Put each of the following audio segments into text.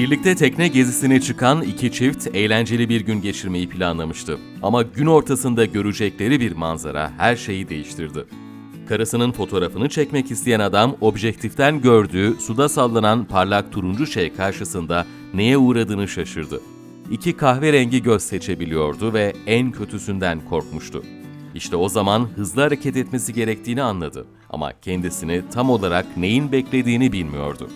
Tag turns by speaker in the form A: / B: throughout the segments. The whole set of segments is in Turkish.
A: Birlikte tekne gezisine çıkan iki çift eğlenceli bir gün geçirmeyi planlamıştı. Ama gün ortasında görecekleri bir manzara her şeyi değiştirdi. Karısının fotoğrafını çekmek isteyen adam objektiften gördüğü suda sallanan parlak turuncu şey karşısında neye uğradığını şaşırdı. İki kahverengi göz seçebiliyordu ve en kötüsünden korkmuştu. İşte o zaman hızlı hareket etmesi gerektiğini anladı ama kendisini tam olarak neyin beklediğini bilmiyordu.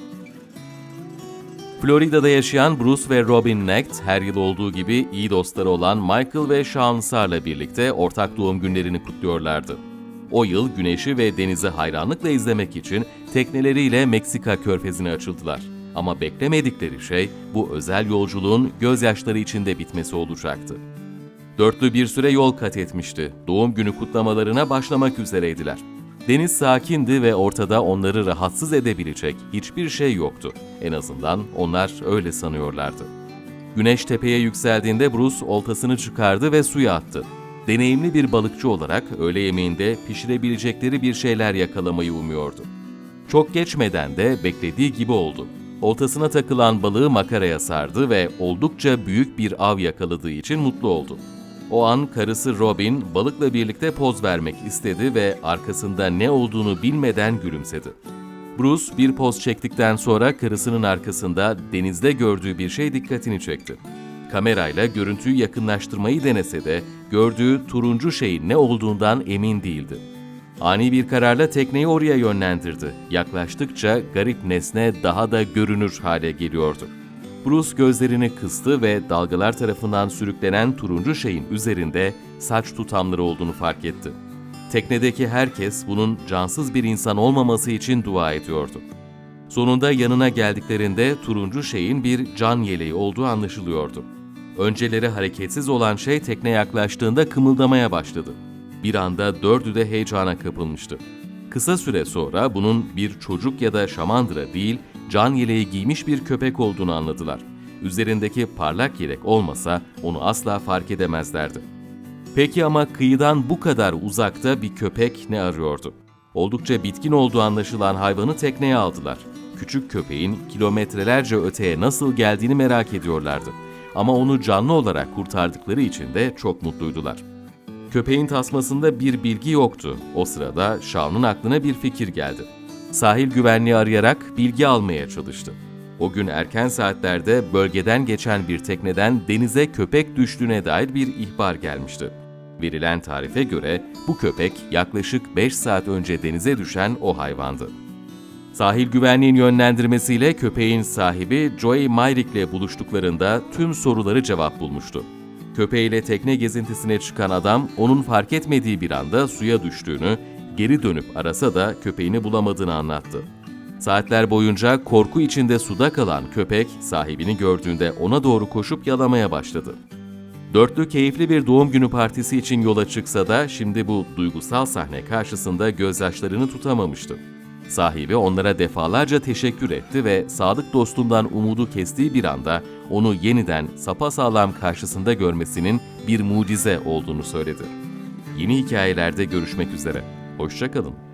A: Florida'da yaşayan Bruce ve Robin Knacht her yıl olduğu gibi iyi dostları olan Michael ve Sean Sar'la birlikte ortak doğum günlerini kutluyorlardı. O yıl güneşi ve denizi hayranlıkla izlemek için tekneleriyle Meksika körfezine açıldılar. Ama beklemedikleri şey bu özel yolculuğun gözyaşları içinde bitmesi olacaktı. Dörtlü bir süre yol kat etmişti. Doğum günü kutlamalarına başlamak üzereydiler. Deniz sakindi ve ortada onları rahatsız edebilecek hiçbir şey yoktu. En azından onlar öyle sanıyorlardı. Güneş tepeye yükseldiğinde Bruce oltasını çıkardı ve suya attı. Deneyimli bir balıkçı olarak öğle yemeğinde pişirebilecekleri bir şeyler yakalamayı umuyordu. Çok geçmeden de beklediği gibi oldu. Oltasına takılan balığı makaraya sardı ve oldukça büyük bir av yakaladığı için mutlu oldu. O an karısı Robin balıkla birlikte poz vermek istedi ve arkasında ne olduğunu bilmeden gülümsedi. Bruce bir poz çektikten sonra karısının arkasında denizde gördüğü bir şey dikkatini çekti. Kamerayla görüntüyü yakınlaştırmayı denese de gördüğü turuncu şeyin ne olduğundan emin değildi. Ani bir kararla tekneyi oraya yönlendirdi. Yaklaştıkça garip nesne daha da görünür hale geliyordu. Bruce gözlerini kıstı ve dalgalar tarafından sürüklenen turuncu şeyin üzerinde saç tutamları olduğunu fark etti. Teknedeki herkes bunun cansız bir insan olmaması için dua ediyordu. Sonunda yanına geldiklerinde turuncu şeyin bir can yeleği olduğu anlaşılıyordu. Önceleri hareketsiz olan şey tekne yaklaştığında kımıldamaya başladı. Bir anda dördü de heyecana kapılmıştı. Kısa süre sonra bunun bir çocuk ya da şamandıra değil, can yeleği giymiş bir köpek olduğunu anladılar. Üzerindeki parlak yelek olmasa onu asla fark edemezlerdi. Peki ama kıyıdan bu kadar uzakta bir köpek ne arıyordu? Oldukça bitkin olduğu anlaşılan hayvanı tekneye aldılar. Küçük köpeğin kilometrelerce öteye nasıl geldiğini merak ediyorlardı. Ama onu canlı olarak kurtardıkları için de çok mutluydular. Köpeğin tasmasında bir bilgi yoktu. O sırada Shawn'un aklına bir fikir geldi. Sahil güvenliği arayarak bilgi almaya çalıştı. O gün erken saatlerde bölgeden geçen bir tekneden denize köpek düştüğüne dair bir ihbar gelmişti. Verilen tarife göre bu köpek yaklaşık 5 saat önce denize düşen o hayvandı. Sahil güvenliğin yönlendirmesiyle köpeğin sahibi Joey Myrick ile buluştuklarında tüm soruları cevap bulmuştu. Köpeğiyle tekne gezintisine çıkan adam onun fark etmediği bir anda suya düştüğünü, geri dönüp arasa da köpeğini bulamadığını anlattı. Saatler boyunca korku içinde suda kalan köpek sahibini gördüğünde ona doğru koşup yalamaya başladı. Dörtlü keyifli bir doğum günü partisi için yola çıksa da şimdi bu duygusal sahne karşısında gözyaşlarını tutamamıştı. Sahibi onlara defalarca teşekkür etti ve sadık dostundan umudu kestiği bir anda onu yeniden sapasağlam karşısında görmesinin bir mucize olduğunu söyledi. Yeni hikayelerde görüşmek üzere. Hoşçakalın.